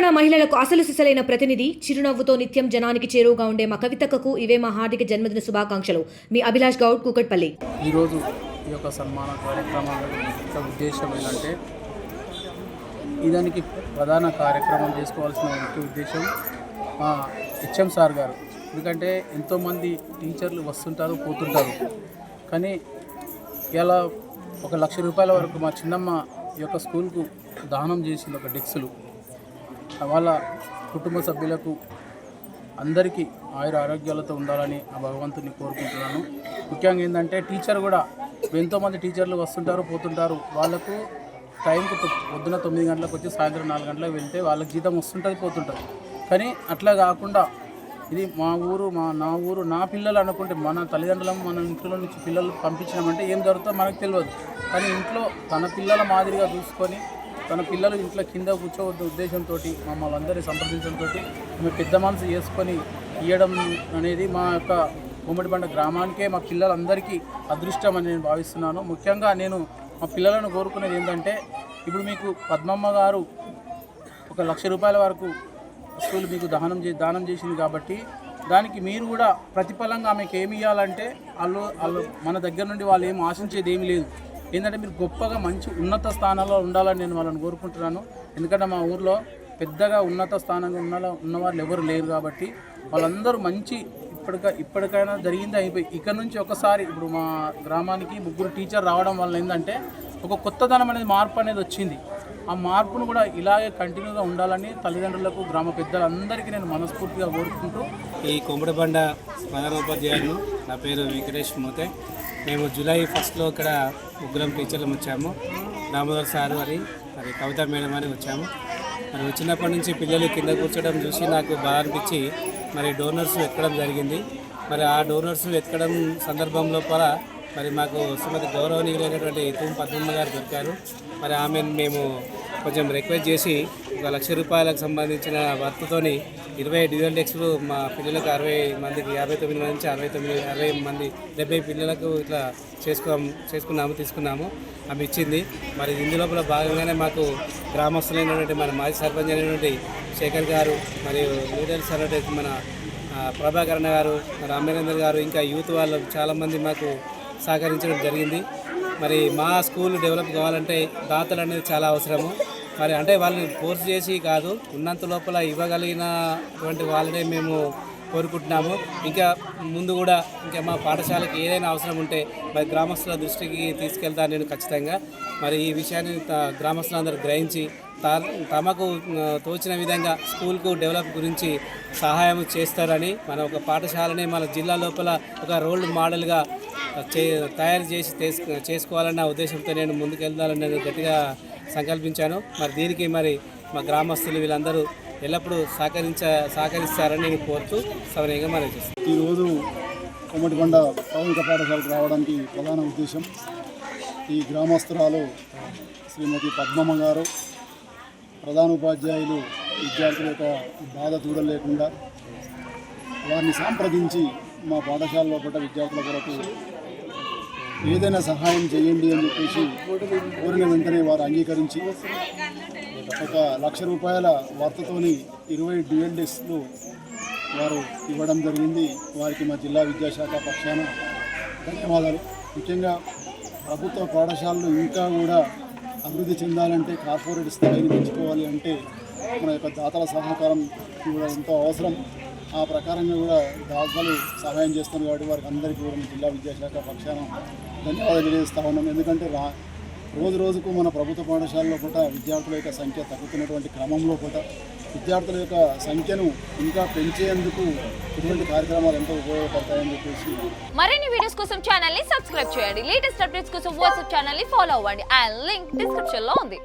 తెలంగాణ మహిళలకు అసలు సిసలైన ప్రతినిధి చిరునవ్వుతో నిత్యం జనానికి చేరువుగా ఉండే మా కవితకు ఇవే మా హార్దిక జన్మదిన శుభాకాంక్షలు. మీ అభిలాష్ గౌడ్ కూకట్పల్లి. ఈరోజు ఈ యొక్క సన్మాన కార్యక్రమం యొక్క ఉద్దేశం ఏంటంటే ఇదానికి ప్రధాన కార్యక్రమం చేసుకోవాల్సిన ముఖ్య ఉద్దేశం మా హెచ్ఎం సార్ గారు. ఎందుకంటే ఎంతోమంది టీచర్లు వస్తుంటారు పోతుంటారు. కానీ ఇలా ఒక లక్ష రూపాయల వరకు మా చిన్నమ్మ ఈ యొక్క స్కూల్కు దానం చేసింది ఒక డెక్స్లు. వాళ్ళ కుటుంబ సభ్యులకు అందరికీ ఆయుర ఆరోగ్యాలతో ఉండాలని ఆ భగవంతుని కోరుకుంటున్నాను. ముఖ్యంగా ఏంటంటే టీచర్ కూడా ఎంతోమంది టీచర్లు వస్తుంటారు పోతుంటారు. వాళ్ళకు టైంకు పొద్దున తొమ్మిది గంటలకు వచ్చి సాయంత్రం నాలుగు గంటలకు వెళ్తే వాళ్ళకి జీతం వస్తుంటుంది పోతుంటుంది. కానీ అట్లా కాకుండా ఇది మా ఊరు మా నా ఊరు నా పిల్లలు అనుకుంటే మన తల్లిదండ్రులం మన ఇంట్లో నుంచి పిల్లలు పంపించినామంటే ఏం జరుగుతుందో మనకు తెలియదు. కానీ ఇంట్లో తన పిల్లల మాదిరిగా చూసుకొని తన పిల్లలు ఇంట్లో కింద కూర్చోవద్దు ఉద్దేశంతో మమ్మల్ని అందరినీ సంప్రదించడంతో మేము పెద్ద మనసు చేసుకొని ఇవ్వడం అనేది మా యొక్క ఉమ్మడిబండ గ్రామానికే మా పిల్లలందరికీ అదృష్టం అని నేను భావిస్తున్నాను. ముఖ్యంగా నేను మా పిల్లలను కోరుకునేది ఏంటంటే ఇప్పుడు మీకు పద్మమ్మ గారు ఒక లక్ష రూపాయల వరకు వస్తువులు మీకు దానం చే దానం చేసింది కాబట్టి దానికి మీరు కూడా ప్రతిఫలంగా ఆమెకు ఏమి ఇవ్వాలంటే వాళ్ళు వాళ్ళు మన దగ్గర నుండి వాళ్ళు ఏం ఆశించేది ఏమీ లేదు. ఏంటంటే మీరు గొప్పగా మంచి ఉన్నత స్థానంలో ఉండాలని నేను వాళ్ళని కోరుకుంటున్నాను. ఎందుకంటే మా ఊర్లో పెద్దగా ఉన్నత స్థానంగా ఉన్న ఉన్నవాళ్ళు ఎవరు లేరు కాబట్టి వాళ్ళందరూ మంచి ఇప్పటిక ఇప్పటికైనా జరిగింది అయిపోయి ఇక్కడ నుంచి ఒకసారి ఇప్పుడు మా గ్రామానికి ముగ్గురు టీచర్ రావడం వల్ల ఏంటంటే ఒక కొత్తదనం అనేది మార్పు అనేది వచ్చింది. ఆ మార్పును కూడా ఇలాగే కంటిన్యూగా ఉండాలని తల్లిదండ్రులకు గ్రామ పెద్దలందరికీ నేను మనస్ఫూర్తిగా కోరుకుంటూ ఈ కొమ్మడిబండ ప్రధానోపాధ్యాయులు నా పేరు వెంకటేష్ మోతే. మేము జూలై ఫస్ట్లో ఇక్కడ ముగ్గురం టీచర్లు వచ్చాము. దామోదర్ సారు అని మరి కవిత మేడం అని వచ్చాము. మరి వచ్చినప్పటి నుంచి పిల్లలు కింద కూర్చోడం చూసి నాకు బాగా అనిపించి మరి డోనర్స్ ఎక్కడం జరిగింది. మరి ఆ డోనర్స్ ఎక్కడం సందర్భంలో కూడా మరి మాకు శ్రీమతి గౌరవనీయులైనటువంటి తుమ్ పద్మమ్మ గారు దొరికారు. మరి ఆమెను మేము కొంచెం రిక్వెస్ట్ చేసి ఒక లక్ష రూపాయలకు సంబంధించిన వర్త్తోని ఇరవై డ్యూయల్ డెక్స్లు మా పిల్లలకు అరవై మందికి యాభై తొమ్మిది మంది నుంచి అరవై తొమ్మిది అరవై మంది డెబ్బై పిల్లలకు ఇట్లా చేసుకున్నాము చేసుకున్నాము తీసుకున్నాము ఆమె ఇచ్చింది. మరి ఇందులోపల భాగంగానే మాకు గ్రామస్తులైనటువంటి మన మాజీ సర్పంచ్ అయినటువంటి శేఖర్ గారు మరియు లీడర్స్ అయినటువంటి మన ప్రభాకరణ గారు మరి గారు ఇంకా యూత్ వాళ్ళు చాలామంది మాకు సహకరించడం జరిగింది. మరి మా స్కూల్ డెవలప్ కావాలంటే దాతలు అనేది చాలా అవసరము. మరి అంటే వాళ్ళని ఫోర్స్ చేసి కాదు ఉన్నంత లోపల ఇవ్వగలిగినటువంటి వాళ్ళనే మేము కోరుకుంటున్నాము. ఇంకా ముందు కూడా ఇంకా మా పాఠశాలకి ఏదైనా అవసరం ఉంటే మరి గ్రామస్తుల దృష్టికి తీసుకెళ్తాను నేను ఖచ్చితంగా. మరి ఈ విషయాన్ని త- గ్రామస్తులందరూ గ్రహించి తా- తమకు తోచిన విధంగా స్కూల్కు డెవలప్ గురించి సహాయం చేస్తారని మన ఒక పాఠశాలని మన జిల్లా లోపల ఒక రోల్ మోడల్గా చే తయారు చేసి చేసుకోవాలన్న ఉద్దేశంతో నేను ముందుకెళ్తానని నేను గట్టిగా సంకల్పించాను. మరి దీనికి మరి మా గ్రామస్తులు వీళ్ళందరూ ఎల్లప్పుడూ సహకరించ సహకరిస్తారని నేను కోరుతూ సవనీయంగా మనం చేస్తాను. ఈరోజు కొమ్మటికొండ ప్రాథమిక పాఠశాలకు రావడానికి ప్రధాన ఉద్దేశం ఈ గ్రామస్తురాలు శ్రీమతి పద్మమ్మ గారు ప్రధానోపాధ్యాయులు విద్యార్థుల యొక్క బాధ చూడలేకుండా వారిని సంప్రదించి మా పాఠశాల లోపల విద్యార్థుల కొరకు ఏదైనా సహాయం చేయండి అని చెప్పేసి కోరిన వెంటనే వారు అంగీకరించి ఒక లక్ష రూపాయల వార్తతోని ఇరవై డ్యూయల్ వారు ఇవ్వడం జరిగింది. వారికి మా జిల్లా విద్యాశాఖ పక్షాన ధన్యవాదాలు. ముఖ్యంగా ప్రభుత్వ పాఠశాలలు ఇంకా కూడా అభివృద్ధి చెందాలంటే కార్పొరేట్ స్థాయిని పెంచుకోవాలి అంటే మన యొక్క దాతల సహకారం కూడా ఎంతో అవసరం. ఆ ప్రకారంగా కూడా దాతలు సహాయం చేస్తున్నారు కాబట్టి వారికి అందరికీ కూడా జిల్లా విద్యాశాఖ పక్షాన ధన్యవాదాలు తెలియజేస్తా ఉన్నాం. ఎందుకంటే రా రోజు రోజుకు మన ప్రభుత్వ పాఠశాలలో పూట విద్యార్థుల యొక్క సంఖ్య తగ్గుతున్నటువంటి క్రమంలో పూట విద్యార్థుల యొక్క సంఖ్యను ఇంకా పెంచేందుకు ఇటువంటి కార్యక్రమాలు ఎంతో ఉపయోగపడతాయని చెప్పేసి మరిన్ని వీడియోస్ కోసం ఛానల్ని సబ్స్క్రైబ్ చేయండి. లేటెస్ట్ అప్డేట్స్ కోసం వాట్సాప్ ఛానల్ని ఫాలో అవ్వండి. అండ్ లింక్ డిస్క్రిప్షన్లో ఉంది.